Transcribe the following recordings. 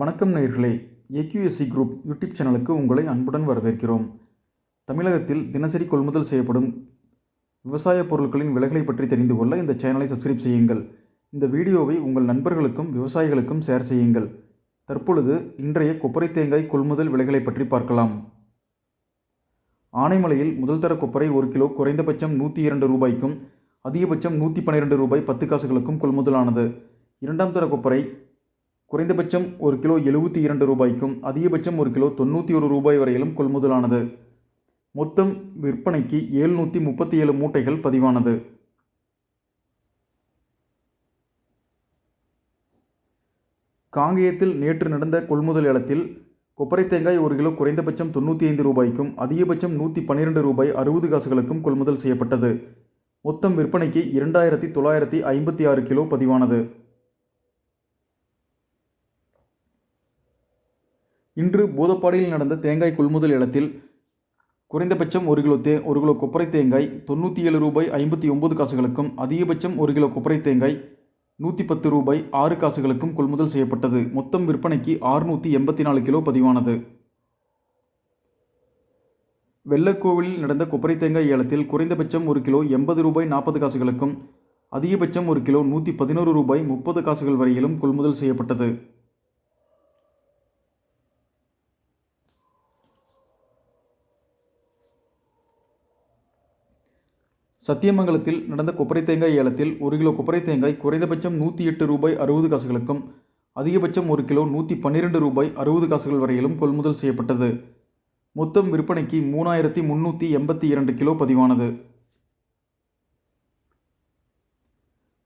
வணக்கம் நேர்களே. AQSC group YouTube சேனலுக்கு உங்களை அன்புடன் வரவேற்கிறோம். தமிழகத்தில் தினசரி கொள்முதல் செய்யப்படும் விவசாய பொருட்களின் விலைகளை பற்றி தெரிந்து கொள்ள இந்த சேனலை சப்ஸ்கிரைப் செய்யுங்கள். இந்த வீடியோவை உங்கள் நண்பர்களுக்கும் விவசாயிகளுக்கும் ஷேர் செய்யுங்கள். தற்பொழுது இன்றைய கொப்பரை தேங்காய் கொள்முதல் விலைகளை பற்றி பார்க்கலாம். ஆனைமலையில் முதல் தர கொப்பரை ஒரு கிலோ குறைந்தபட்சம் நூற்றி இரண்டு ரூபாய்க்கும் அதிகபட்சம் நூற்றி பன்னிரெண்டு ரூபாய் பத்து காசுகளுக்கும் கொள்முதலானது. இரண்டாம் தர கொப்பரை குறைந்தபட்சம் ஒரு கிலோ எழுபத்தி இரண்டு ரூபாய்க்கும் அதிகபட்சம் ஒரு கிலோ தொண்ணூற்றி ஒரு ரூபாய் வரையிலும் கொள்முதலானது. மொத்தம் விற்பனைக்கு ஏழ்நூற்றி முப்பத்தி ஏழு மூட்டைகள் பதிவானது. காங்கேயத்தில் நேற்று நடந்த கொள்முதல் ஏலத்தில் கொப்பரை தேங்காய் ஒரு கிலோ குறைந்தபட்சம் தொண்ணூற்றி ஐந்து ரூபாய்க்கும் அதிகபட்சம் நூற்றி பன்னிரெண்டு ரூபாய் அறுபது காசுகளுக்கும் கொள்முதல் செய்யப்பட்டது. மொத்தம் விற்பனைக்கு இரண்டாயிரத்தி தொள்ளாயிரத்தி ஐம்பத்தி ஆறு கிலோ பதிவானது. இன்று பூதப்பாடியில் நடந்த தேங்காய் கொள்முதல் ஏலத்தில் குறைந்தபட்சம் ஒரு கிலோ தே ஒரு கிலோ கொப்பரை தேங்காய் தொண்ணூற்றி ஏழு ரூபாய் ஐம்பத்தி ஒம்பது காசுகளுக்கும் அதிகபட்சம் ஒரு கிலோ கொப்பரை தேங்காய் நூற்றி பத்து ரூபாய் ஆறு காசுகளுக்கும் கொள்முதல் செய்யப்பட்டது. மொத்தம் விற்பனைக்கு ஆறுநூற்றி எண்பத்தி நாலு கிலோ பதிவானது. வெள்ளக்கோவிலில் நடந்த கொப்பரை தேங்காய் ஏலத்தில் குறைந்தபட்சம் ஒரு கிலோ எண்பது ரூபாய் நாற்பது காசுகளுக்கும் அதிகபட்சம் ஒரு கிலோ நூற்றி பதினோரு ரூபாய் முப்பது காசுகள் வரையிலும் கொள்முதல் செய்யப்பட்டது. சத்தியமங்கலத்தில் நடந்த கொப்பரை தேங்காய் ஏலத்தில் ஒரு கிலோ கொப்பரை தேங்காய் குறைந்தபட்சம் நூற்றி எட்டு ரூபாய் அறுபது காசுகளுக்கும் அதிகபட்சம் ஒரு கிலோ நூற்றி பன்னிரெண்டு ரூபாய் அறுபது காசுகள் வரையிலும் கொள்முதல் செய்யப்பட்டது. மொத்தம் விற்பனைக்கு மூணாயிரத்தி முந்நூற்றி எண்பத்தி இரண்டு கிலோ பதிவானது.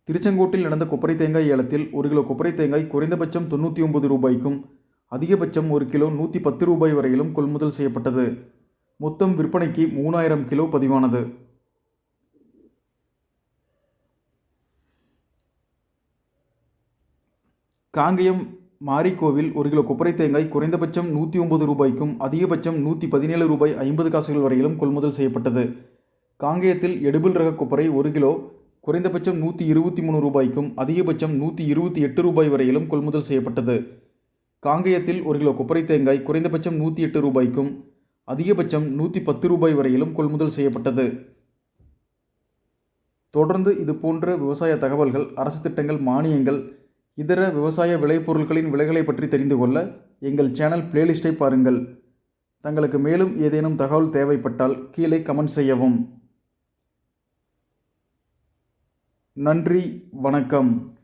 திருச்செங்கோட்டில் நடந்த கொப்பரை தேங்காய் ஏலத்தில் ஒரு கிலோ கொப்பரை தேங்காய் குறைந்தபட்சம் தொண்ணூற்றி ஒன்பது ரூபாய்க்கும் அதிகபட்சம் ஒரு கிலோ நூற்றி பத்து ரூபாய் வரையிலும் கொள்முதல் செய்யப்பட்டது. மொத்தம் விற்பனைக்கு மூணாயிரம் கிலோ பதிவானது. காங்கயம் மாரிக்கோவில் ஒரு கிலோ கொப்பரை தேங்காய் குறைந்தபட்சம் நூற்றி ஒன்பது ரூபாய்க்கும் அதிகபட்சம் நூற்றி பதினேழு ரூபாய் ஐம்பது காசுகள் வரையிலும் கொள்முதல் செய்யப்பட்டது. காங்கேயத்தில் எடுபில் ரக கொப்பரை ஒரு கிலோ குறைந்தபட்சம் நூற்றி இருபத்தி மூணு ரூபாய்க்கும் அதிகபட்சம் நூற்றி இருபத்தி எட்டு ரூபாய் வரையிலும் கொள்முதல் செய்யப்பட்டது. காங்கேயத்தில் ஒரு கிலோ கொப்பரை தேங்காய் குறைந்தபட்சம் நூற்றி எட்டு ரூபாய்க்கும் அதிகபட்சம் நூற்றி பத்து ரூபாய் வரையிலும் கொள்முதல் செய்யப்பட்டது. தொடர்ந்து இது போன்ற விவசாய தகவல்கள் அரசு திட்டங்கள் மானியங்கள் இதர விவசாய விளைபொருட்களின் விலைகளை பற்றி தெரிந்து கொள்ள எங்கள் சேனல் பிளேலிஸ்ட்டை பாருங்கள். தங்களுக்கு மேலும் ஏதேனும் தகவல் தேவைப்பட்டால் கீழே கமெண்ட் செய்யவும். நன்றி வணக்கம்.